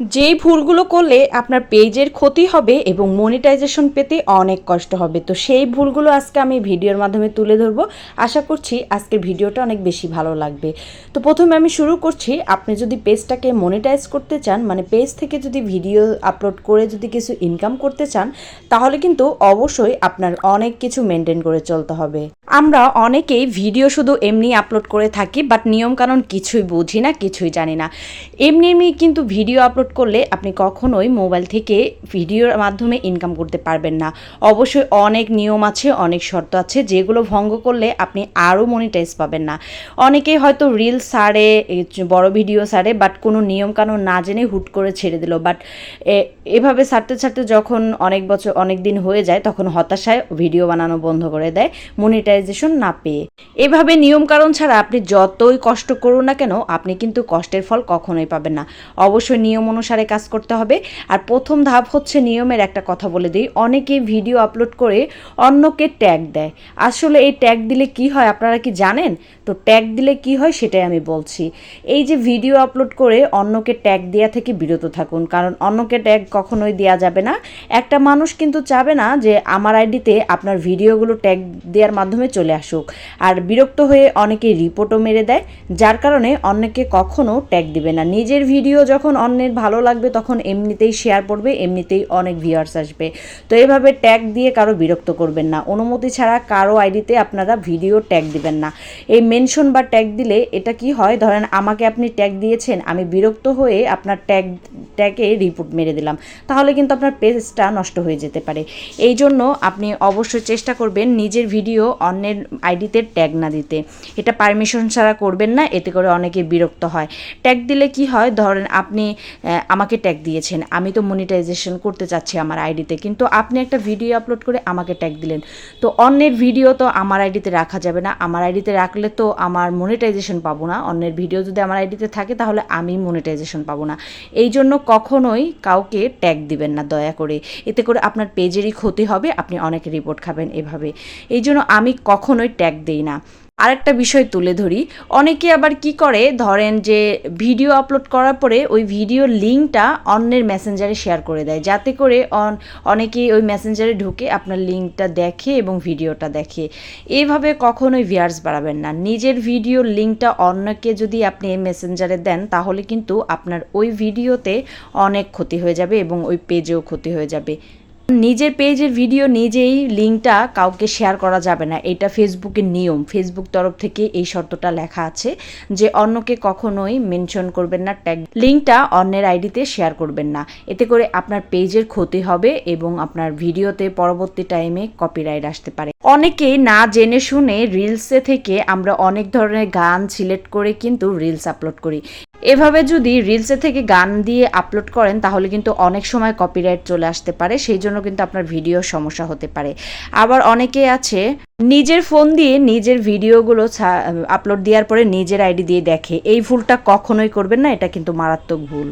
যেই ভুলগুলো করলে আপনার পেজের ক্ষতি হবে এবং মনিটাইজেশন পেতে অনেক কষ্ট হবে। তো সেই ভুলগুলো আজকে আমি ভিডিওর মাধ্যমে তুলে ধরবো। আশা করছি আজকের ভিডিওটা অনেক বেশি ভালো লাগবে। তো প্রথমে আমি শুরু করছি, আপনি যদি পেজটাকে মনিটাইজ করতে চান মানে পেজ থেকে যদি ভিডিও আপলোড করে যদি কিছু ইনকাম করতে চান, তাহলে কিন্তু অবশ্যই আপনার অনেক কিছু মেনটেন করে চলতে হবে। আমরা অনেকেই ভিডিও শুধু এমনি আপলোড করে থাকি বাট নিয়মকানুন কিছুই বুঝি না, কিছুই জানি না। এমনি এমনি কিন্তু ভিডিও আপলোড করলে আপনি কখনোই মোবাইল থেকে ভিডিওর মাধ্যমে ইনকাম করতে পারবেন না। অবশ্যই অনেক নিয়ম আছে, অনেক শর্ত আছে, যেগুলো ভঙ্গ করলে আপনি আরও মনিটাইজ পাবেন না। অনেকেই হয়তো রিল সারে বড় ভিডিও সারে বাট কোনো নিয়মকানুন না জেনে হুট করে ছেড়ে দিল। বাট এভাবে ছাড়তে ছাড়তে যখন অনেক বছর, অনেক দিন হয়ে যায়, তখন হতাশায় ভিডিও বানানো বন্ধ করে দেয় মনিটাইজেশন না পেয়ে। এভাবে নিয়মকানুন ছাড়া আপনি যতই কষ্ট করুন না কেন, আপনি কিন্তু কষ্টের ফল কখনোই পাবেন না। অবশ্যই নিয়ম অনুসারে কাজ করতে হবে। আর প্রথম ধাপ হচ্ছে নিয়মের একটা কথা বলে দিই। অনেকে ভিডিও আপলোড করে অন্যকে ট্যাগ দেয়। আসলে এই ট্যাগ দিলে কি হয় আপনারা কি জানেন? তো ট্যাগ দিলে কি হয় সেটাই আমি বলছি। এই যে ভিডিও আপলোড করে অন্যকে ট্যাগ দেওয়া থেকে বিরত থাকুন। কারণ অন্যকে ট্যাগ কখনোই দেওয়া যাবে না। একটা মানুষ কিন্তু চাবে না যে, আমার আইডিতে আপনার ভিডিওগুলো ট্যাগ দেওয়ার মাধ্যমে চলে আসুক। আর বিরক্ত হয়ে অনেকে রিপোর্টও মেরে দেয়, যার কারণে অন্যকে কখনো ট্যাগ দিবে না। নিজের ভিডিও যখন অন্যের ভালো লাগবে, তখন এমনিতেই শেয়ার পড়বে, এমনিতেই অনেক ভিউয়ার্স আসবে। তো এভাবে ট্যাগ দিয়ে কারও বিরক্ত করবেন না। অনুমতি ছাড়া কারও আইডিতে আপনারা ভিডিও ট্যাগ দিবেন না। এই মেনশন বা ট্যাগ দিলে এটা কি হয়? ধরেন আমাকে আপনি ট্যাগ দিয়েছেন, আমি বিরক্ত হয়ে আপনার ট্যাগ ট্যাগে রিপোর্ট মেরে দিলাম। তাহলে কিন্তু আপনার পেজটা নষ্ট হয়ে যেতে পারে। এই জন্য আপনি অবশ্যই চেষ্টা করবেন নিজের ভিডিও অন্যের আইডিতে ট্যাগ না দিতে। এটা পারমিশন ছাড়া করবেন না, এতে করে অনেকে বিরক্ত হয়। ট্যাগ দিলে কি হয়? ধরেন আপনি আমাকে ট্যাগ দিয়েছেন। আমি তো মনিটাইজেশন করতে চাচ্ছি আমার আইডিতে, কিন্তু আপনি একটা ভিডিও আপলোড করে আমাকে ট্যাগ দিলেন। তো অন্যের ভিডিও তো আমার আইডিতে রাখা যাবে না। আমার আইডিতে রাখলে তো আমার মনিটাইজেশন পাবো না। অন্যের ভিডিও যদি আমার আইডিতে থাকে, তাহলে আমি মনিটাইজেশন পাবো না। এই জন্য কখনোই কাউকে ট্যাগ দিবেন না, দয়া করে। এতে করে আপনার পেজেরই ক্ষতি হবে, আপনি অনেক রিপোর্ট খাবেন এভাবে। এই জন্য আমি কখনোই ট্যাগ দিই না। আরেকটা বিষয় তুলে ধরি, অনেকে আবার কি করে, ধরেন যে ভিডিও আপলোড করার পরে ওই ভিডিও লিঙ্কটা অন্যের মেসেঞ্জারে শেয়ার করে দেয়। যাতে করে অন, অনেকেই ওই মেসেঞ্জারে ঢুকে আপনার লিঙ্কটা দেখে এবং ভিডিওটা দেখে। এইভাবে কখনোই ভিয়ার্স বাড়াবেন না। নিজের ভিডিও লিঙ্কটা অন্যকে যদি আপনি এই মেসেঞ্জারে দেন, তাহলে কিন্তু আপনার ওই ভিডিওতে অনেক ক্ষতি হয়ে যাবে এবং ওই পেজেও ক্ষতি হয়ে যাবে। নিজের পেজের ভিডিও নিজেই লিঙ্কটা কাউকে শেয়ার করা যাবে না। এটা ফেসবুকের নিয়ম। ফেসবুক তরফ থেকে এই শর্তটা লেখা আছে যে অন্যকে কখনোই মেনশন করবেন না ট্যাগ লিঙ্কটা অন্যের আইডিতে শেয়ার করবেন না। এতে করে আপনার পেজের ক্ষতি হবে এবং আপনার ভিডিওতে পরবর্তী টাইমে কপিরাইট আসতে পারে। অনেকে না জেনে শুনে রিলসে থেকে আমরা অনেক ধরনের গান সিলেক্ট করে কিন্তু রিলস আপলোড করি। এভাবে যদি রিলসে থেকে গান দিয়ে আপলোড করেন, তাহলে কিন্তু অনেক সময় কপিরাইট চলে আসতে পারে, সেই জন্য কিন্তু আপনার ভিডিও সমস্যা হতে পারে। আবার অনেকে আছে, নিজের ফোন দিয়ে নিজের ভিডিওগুলো আপলোড দেওয়ার পরে নিজের আইডি দিয়ে দেখে। এই ভুলটা কখনোই করবেন না, এটা কিন্তু মারাত্মক ভুল।